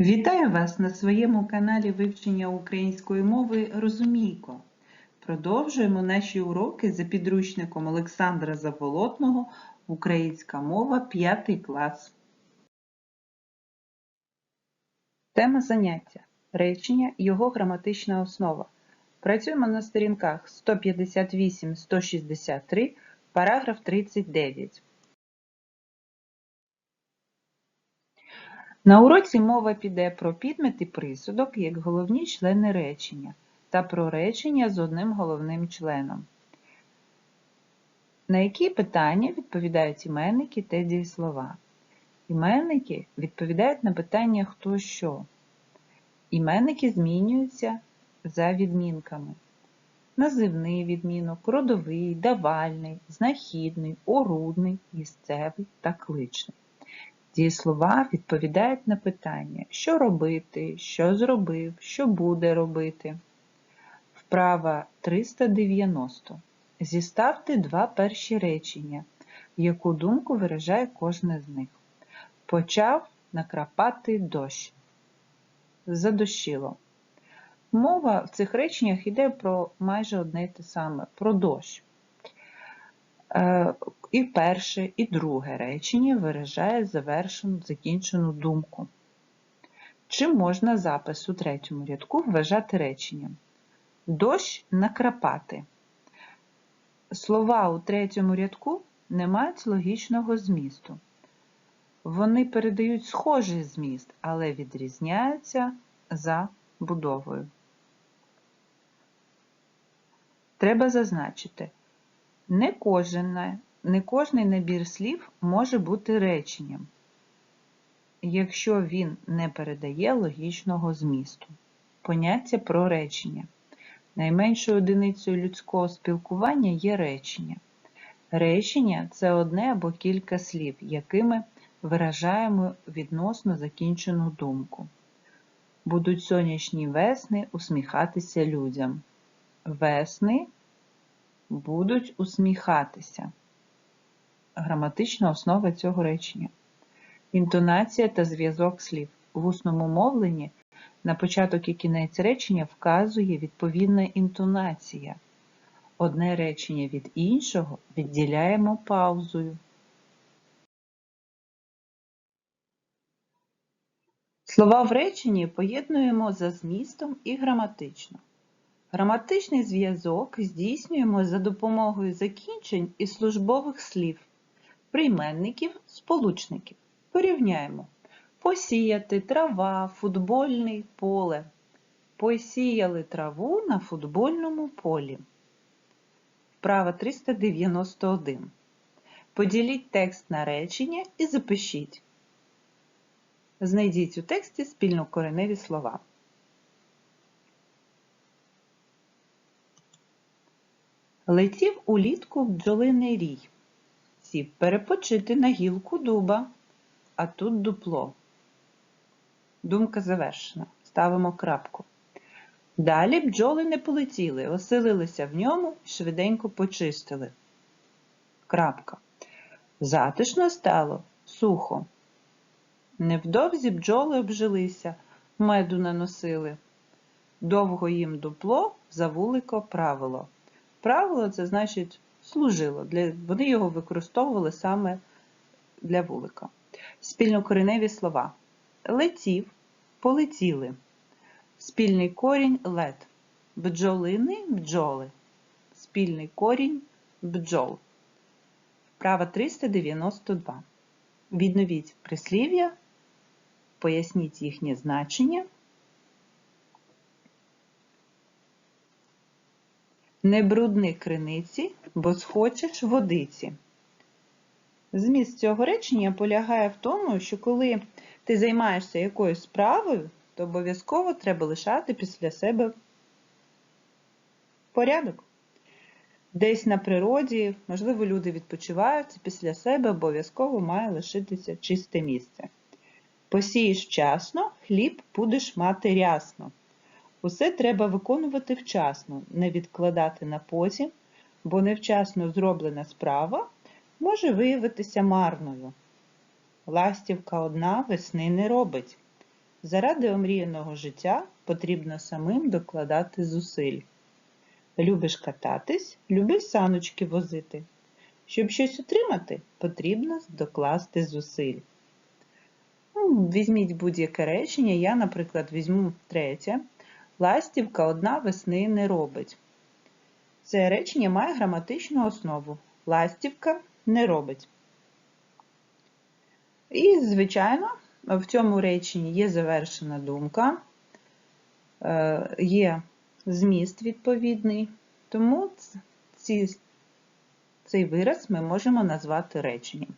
Вітаю вас на своєму каналі вивчення української мови Розумійко. Продовжуємо наші уроки за підручником Олександра Заболотного Українська мова 5 клас. Тема заняття. Речення, його граматична основа. Працюємо на сторінках 158-163, параграф 39. На уроці мова піде про підмет і присудок як головні члени речення та про речення з одним головним членом. На які питання відповідають іменники та дієслова? Іменники відповідають на питання хто що. Іменники змінюються за відмінками. Називний відмінок, родовий, давальний, знахідний, орудний, місцевий та кличний. Дієслова відповідають на питання, що робити, що зробив, що буде робити. Вправа 390. Зіставте два перші речення, яку думку виражає кожне з них. Почав накрапати дощ. Задощило. Мова в цих реченнях йде про майже одне й те саме, про дощ. Е, і перше, і друге речення виражає завершену закінчену думку. Чи можна запис у третьому рядку вважати реченням? Дощ накрапати. Слова у третьому рядку не мають логічного змісту. Вони передають схожий зміст, але відрізняються за будовою. Треба зазначити, не кожен, не кожний набір слів може бути реченням, якщо він не передає логічного змісту. Поняття про речення. Найменшою одиницею людського спілкування є речення. Речення це одне або кілька слів, якими виражаємо відносно закінчену думку. Будуть сонячні весни усміхатися людям. Весни будуть усміхатися. Граматична основа цього речення. Інтонація та зв'язок слів. В усному мовленні на початок і кінець речення вказує відповідна інтонація. Одне речення від іншого відділяємо паузою. Слова в реченні поєднуємо за змістом і граматично. Граматичний зв'язок здійснюємо за допомогою закінчень і службових слів, прийменників, сполучників. Порівняємо. Посіяти трава, футбольний поле. Посіяли траву на футбольному полі. Вправа 391. Поділіть текст на речення і запишіть. Знайдіть у тексті спільнокореневі слова. Летів улітку бджолиний рій. Сів перепочити на гілку дуба, а тут дупло. Думка завершена. Ставимо крапку. Далі бджоли не полетіли, оселилися в ньому і швиденько почистили. Крапка. Затишно стало сухо. Невдовзі бджоли обжилися, меду наносили. Довго їм дупло за вулико правило. Правило це значить служило. Для, Вони його використовували саме для вулика. Спільнокореневі слова. Летів, полетіли. Спільний корінь лет. Бджолини бджоли. Спільний корінь бджол. Вправа 392. Відновіть прислів'я, поясніть їхнє значення. Не брудни криниці, бо схочеш водиці. Зміст цього речення полягає в тому, що коли ти займаєшся якоюсь справою, то обов'язково треба лишати після себе порядок. Десь на природі, можливо, люди відпочивають, після себе обов'язково має лишитися чисте місце. Посієш вчасно, хліб будеш мати рясно. Усе треба виконувати вчасно, не відкладати на потім, бо невчасно зроблена справа може виявитися марною. Ластівка одна весни не робить. Заради омріяного життя потрібно самим докладати зусиль. Любиш кататись, люби саночки возити. Щоб щось отримати, потрібно докласти зусиль. Ну, Візьміть будь-яке речення, я, наприклад, візьму третє. Ластівка одна весни не робить. Це речення має граматичну основу. Ластівка не робить. І, звичайно, в цьому реченні є завершена думка, е, є зміст відповідний, тому ці, цей вираз ми можемо назвати реченням.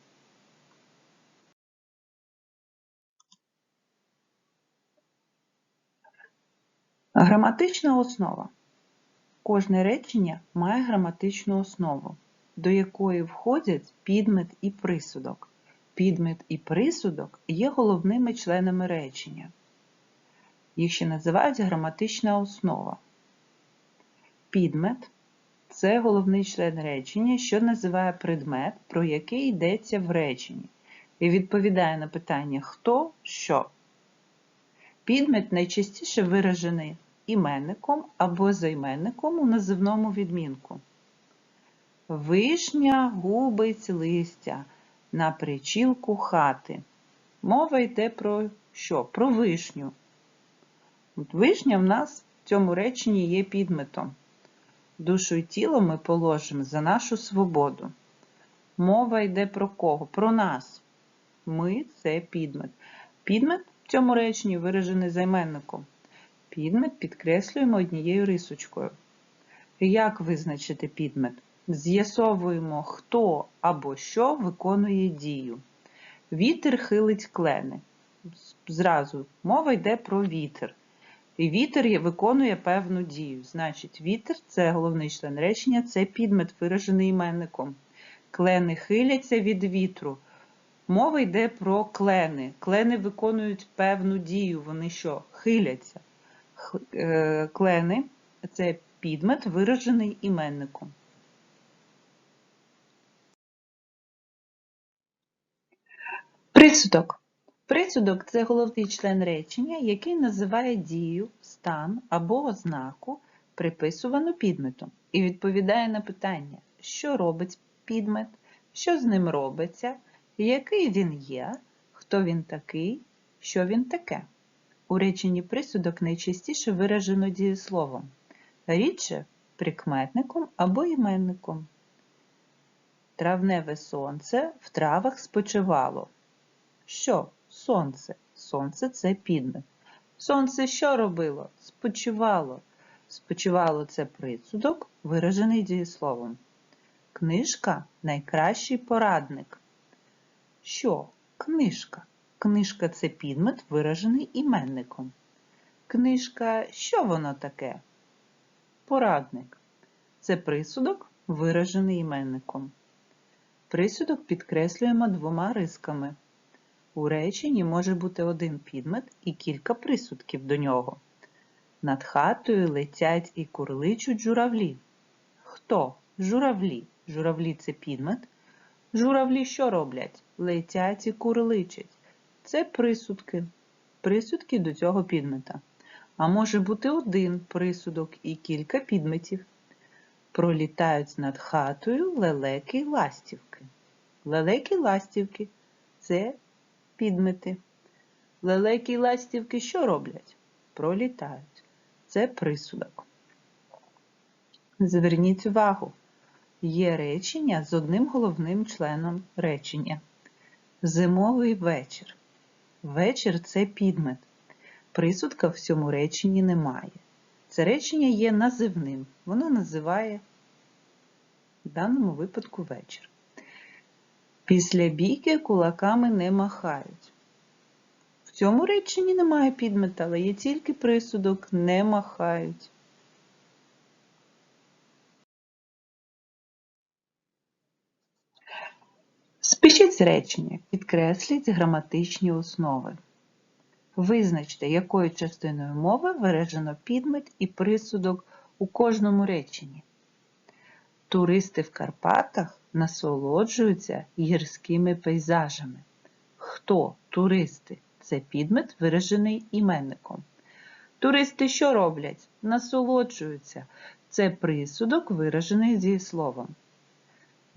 Граматична основа. Кожне речення має граматичну основу, до якої входять підмет і присудок. Підмет і присудок є головними членами речення. Їх ще називають граматична основа. Підмет це головний член речення, що називає предмет, про який йдеться в реченні, і відповідає на питання хто, що. Підмет найчастіше виражений іменником або займенником у називному відмінку. Вишня губить листя на причілку хати. Мова йде про що? Про вишню. От Вишня в нас в цьому реченні є підметом. Душу і тіло ми положимо за нашу свободу. Мова йде про кого? Про нас. Ми це підмет. Підмет в цьому реченні виражений займенником. Підмет підкреслюємо однією рисочкою. Як визначити підмет? З'ясовуємо, хто або що виконує дію. Вітер хилить клени. Зразу мова йде про вітер. І вітер виконує певну дію. Значить, вітер це головний член речення, це підмет, виражений іменником. Клени хиляться від вітру. Мова йде про клени. Клени виконують певну дію. Вони що? Хиляться. Е, клени це підмет, виражений іменником. Присудок. Присудок це головний член речення, який називає дію, стан або ознаку, приписувану підметом, і відповідає на питання, що робить підмет, що з ним робиться, який він є, хто він такий, що він таке. У реченні присудок найчастіше виражено дієсловом, рідше прикметником або іменником. Травневе сонце в травах спочивало. Що? Сонце. Сонце це підмет. Сонце що робило? Спочивало. Спочивало це присудок, виражений дієсловом. Книжка найкращий порадник. Що? Книжка. Книжка це підмет, виражений іменником. Книжка, що воно таке? Порадник. Це присудок, виражений іменником. Присудок підкреслюємо двома рисками. У реченні може бути один підмет і кілька присудків до нього. Над хатою летять і курличуть журавлі. Хто? Журавлі. Журавлі це підмет. Журавлі що роблять? Летять і курличать. Це присудки. Присудки до цього підмета. А може бути один присудок і кілька підметів. Пролітають над хатою лелеки ластівки. Лелеки ластівки це підмети. Лелеки ластівки що роблять? Пролітають. Це присудок. Зверніть увагу, є речення з одним головним членом речення. Зимовий вечір. Вечір це підмет. Присудка в цьому реченні немає. Це речення є називним. Воно називає в даному випадку вечір. Після бійки кулаками не махають. В цьому реченні немає підмета, але є тільки присудок не махають. Спишіть речення, підкресліть граматичні основи. Визначте, якою частиною мови виражено підмет і присудок у кожному реченні. Туристи в Карпатах насолоджуються гірськими пейзажами. Хто туристи? це підмет, виражений іменником. Туристи що роблять? Насолоджуються. Це присудок, виражений дієсловом.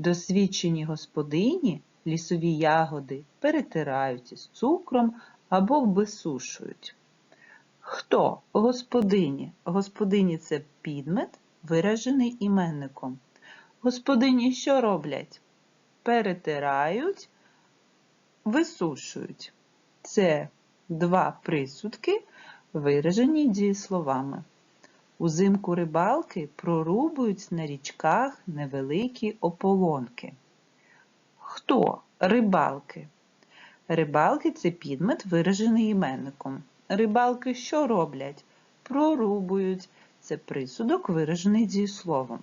Досвідчені господині лісові ягоди перетирають із цукром або вбесушують. Хто? Господині. Господині це підмет, виражений іменником. Господині що роблять? Перетирають, висушують. Це два присудки, виражені дієсловами. Узимку рибалки прорубують на річках невеликі ополонки. Хто? Рибалки. Рибалки це підмет, виражений іменником. Рибалки що роблять? Прорубують. Це присудок, виражений дієсловом.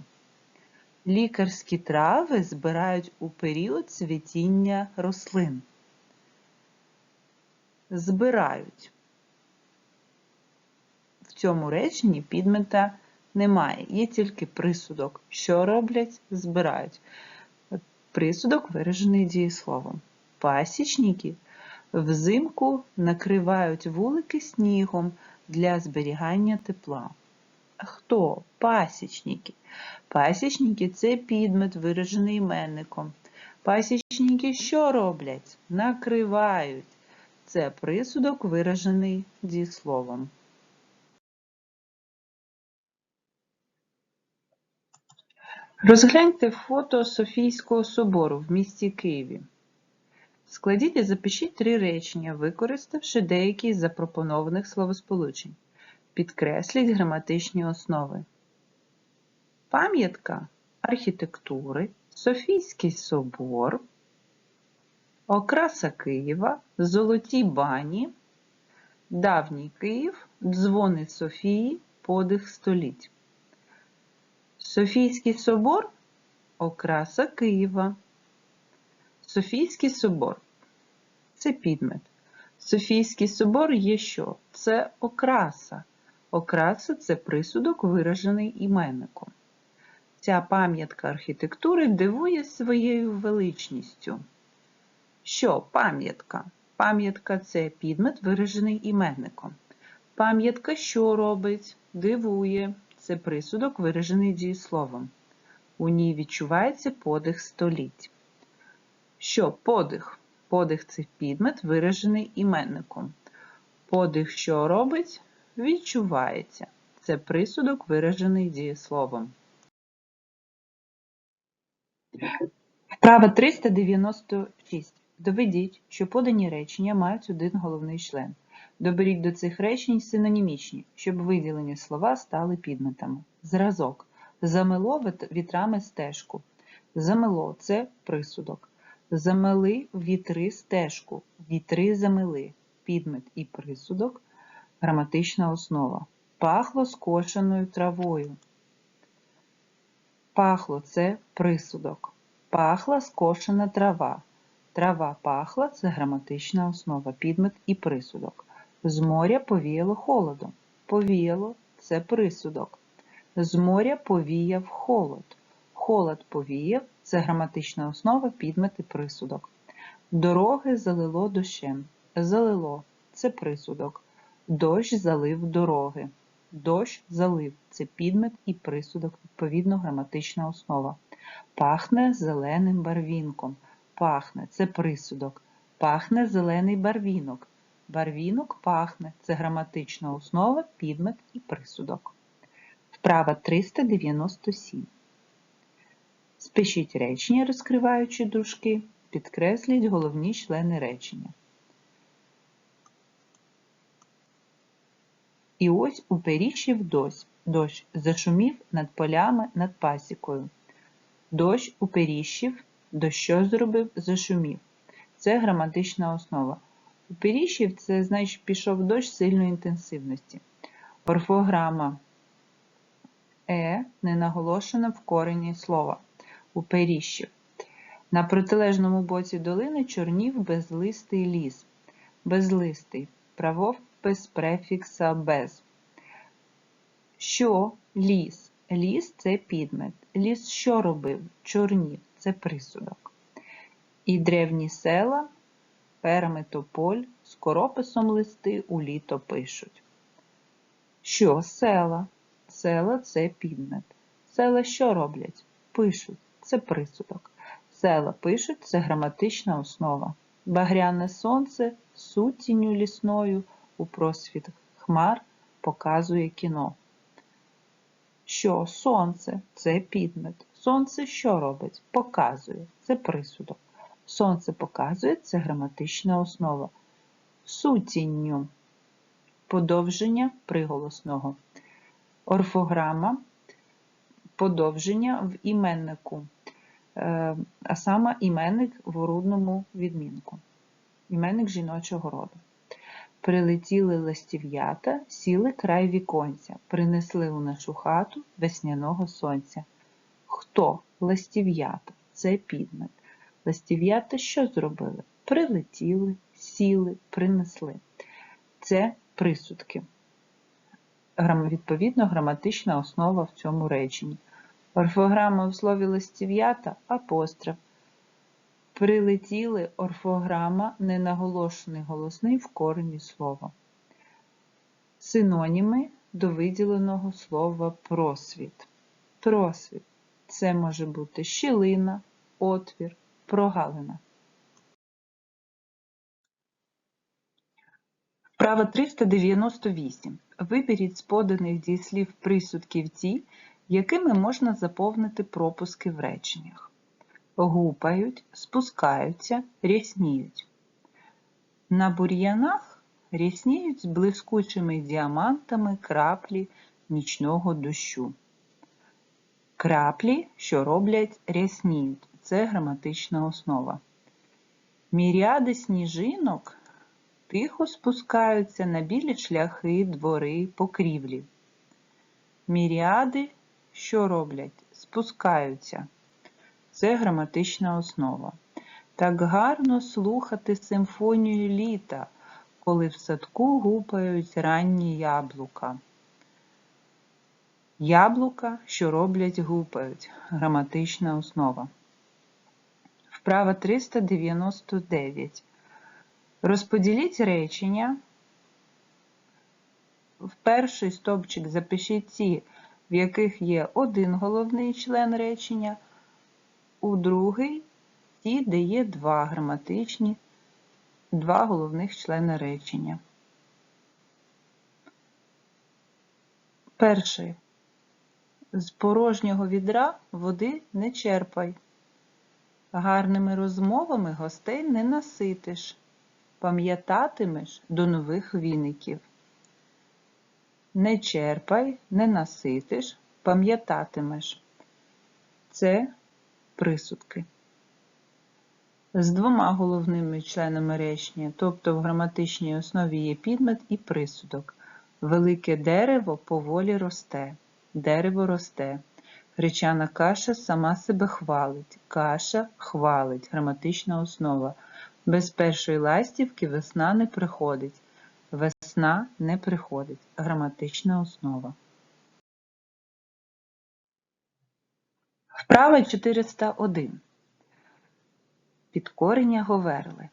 Лікарські трави збирають у період цвітіння рослин. Збирають. Цьому реченні підмета немає, є тільки присудок. Що роблять? Збирають. Присудок виражений дієсловом. Пасічники взимку накривають вулики снігом для зберігання тепла. Хто? Пасічники. Пасічники це підмет, виражений іменником. Пасічники що роблять? Накривають. Це присудок, виражений дієсловом. Розгляньте фото Софійського собору в місті Києві. Складіть і запишіть три речення, використавши деякі з запропонованих словосполучень. Підкресліть граматичні основи. Пам'ятка архітектури, Софійський собор, Окраса Києва, Золоті бані, Давній Київ, Дзвони Софії, Подих століть. Софійський собор окраса Києва. Софійський собор це підмет. Софійський собор є що? Це окраса. Окраса це присудок, виражений іменником. Ця пам'ятка архітектури дивує своєю величністю. Що пам'ятка? Пам'ятка це підмет, виражений іменником. Пам'ятка що робить? Дивує. Це присудок, виражений дієсловом. У ній відчувається подих століть. Що подих? Подих це підмет, виражений іменником. Подих, що робить? Відчувається. Це присудок, виражений дієсловом. Вправа 396. Доведіть, що подані речення мають один головний член. Доберіть до цих речень синонімічні, щоб виділені слова стали підметами. Зразок. Замело вітрами стежку. Замело це присудок. Замели вітри стежку. Вітри замели. Підмет і присудок. Граматична основа. Пахло скошеною травою. Пахло це присудок. Пахла скошена трава. Трава пахла це граматична основа, підмет і присудок. З моря повіяло холодом. Повіяло це присудок. З моря повіяв холод. Холод повіяв це граматична основа, підмет і присудок. Дороги залило дощем. Залило це присудок. Дощ залив дороги. Дощ залив це підмет і присудок, відповідно граматична основа. Пахне зеленим барвінком. Пахне це присудок. Пахне зелений барвінок. Барвінок пахне це граматична основа, підмет і присудок. Вправа 397. Спишіть речення, розкриваючи дужки, підкресліть головні члени речення. І ось уперіщив дощ, дощ зашумів над полями над пасікою. Дощ уперіщив, дощ зробив, зашумів. Це граматична основа. Уперіщив – це значить пішов дощ сильної інтенсивності. Орфограма Е не наголошена в корені слова. Уперіщив. На протилежному боці долини чорнів безлистий ліс. Безлистий. Правопис префікса без. Що ліс? Ліс це підмет. Ліс що робив? Чорнів це присудок. І древні села, перметополь, скорописом листи у літо пишуть. Що села? Села це підмет. Села що роблять? Пишуть. Це присудок. Села пишуть це граматична основа. Багряне сонце сутінню лісною у просвіт хмар показує кіно. Що сонце це підмет. Сонце що робить? Показує. Це присудок. Сонце показує це граматична основа. Сутінню подовження приголосного. Орфограма подовження в іменнику, е, а саме іменник в орудному відмінку. Іменник жіночого роду. Прилетіли ластів'ята, сіли край віконця, принесли у нашу хату весняного сонця. Хто ластів'ята? Це підмет. Ластів'ята що зробили? Прилетіли, сіли, принесли. Це присудки. Відповідно, граматична основа в цьому реченні. Орфограма в слові ластів'ята апостроф. Прилетіли орфограма ненаголошений голосний в корені слова. Синоніми до виділеного слова просвіт. Просвіт це може бути щілина, отвір, прогалина. Вправа 398. Виберіть з поданих дієслів присудків ті, якими можна заповнити пропуски в реченнях. Гупають, спускаються, рясніють. На бур'янах рясніють з блискучими діамантами краплі нічного дощу. Краплі, що роблять, рясніють. Це граматична основа. Міріади сніжинок тихо спускаються на білі шляхи, двори, покрівлі. Міріади, що роблять? Спускаються. Це граматична основа. Так гарно слухати симфонію літа, коли в садку гупають ранні яблука. Яблука, що роблять, гупають. Граматична основа. Вправа 399. Розподіліть речення. В перший стовпчик запишіть ті, в яких є один головний член речення, у другий ті, де є два граматичні, два головних члени речення. Перший. З порожнього відра води не черпай. Гарними розмовами гостей не наситиш, пам'ятатимеш до нових віників. Не черпай, не наситиш, пам'ятатимеш. Це присудки. З двома головними членами речення, тобто в граматичній основі є підмет і присудок. Велике дерево поволі росте. Дерево росте. Гречана каша сама себе хвалить. Каша хвалить. Граматична основа. Без першої ластівки весна не приходить. Весна не приходить. Граматична основа. Вправа 401. Підкорення Говерли.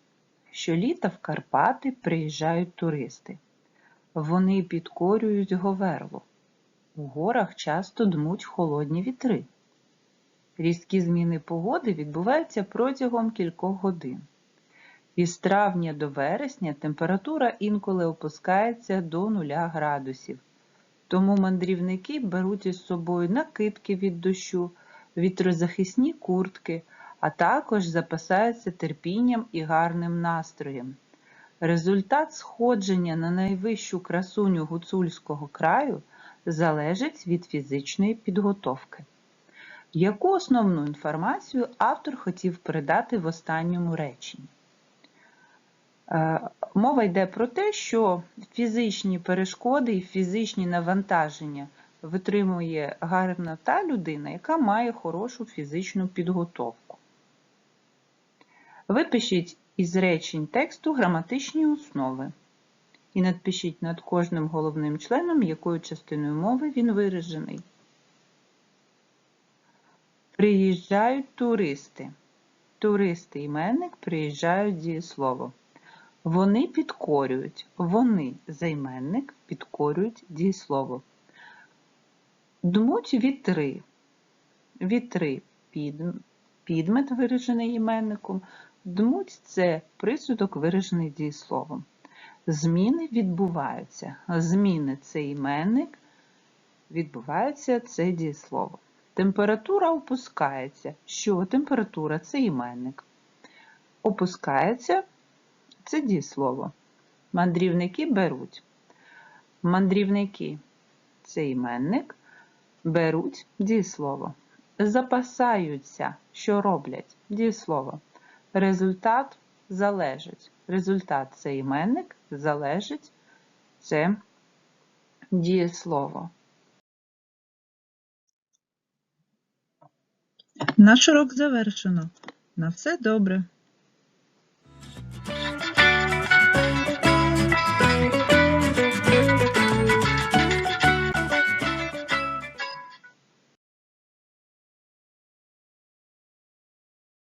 Щоліта в Карпати приїжджають туристи. Вони підкорюють Говерлу. У горах часто дмуть холодні вітри. Різкі зміни погоди відбуваються протягом кількох годин. Із травня до вересня температура інколи опускається до 0 градусів. Тому мандрівники беруть із собою накидки від дощу, вітрозахисні куртки, а також запасаються терпінням і гарним настроєм. Результат сходження на найвищу красуню гуцульського краю залежить від фізичної підготовки. Яку основну інформацію автор хотів передати в останньому реченні? Е, мова йде про те, що фізичні перешкоди і фізичні навантаження витримує гарна та людина, яка має хорошу фізичну підготовку. Випишіть із речень тексту граматичні основи і надпишіть над кожним головним членом, якою частиною мови він виражений. Приїжджають туристи. Туристи іменник приїжджають дієслово. Вони підкорюють. Вони займенник підкорюють дієслово. Дмуть вітри. Вітри під, підмет, виражений іменником. Дмуть це присудок, виражений дієсловом. Зміни відбуваються. Зміни це іменник, відбувається це дієслово. Температура опускається. Що температура це іменник. Опускається це дієслово. Мандрівники беруть. Мандрівники це іменник, беруть дієслово. Запасаються, що роблять дієслово. Результат залежить. Результат це іменник, залежить це дієслово. Наш урок завершено. На все добре.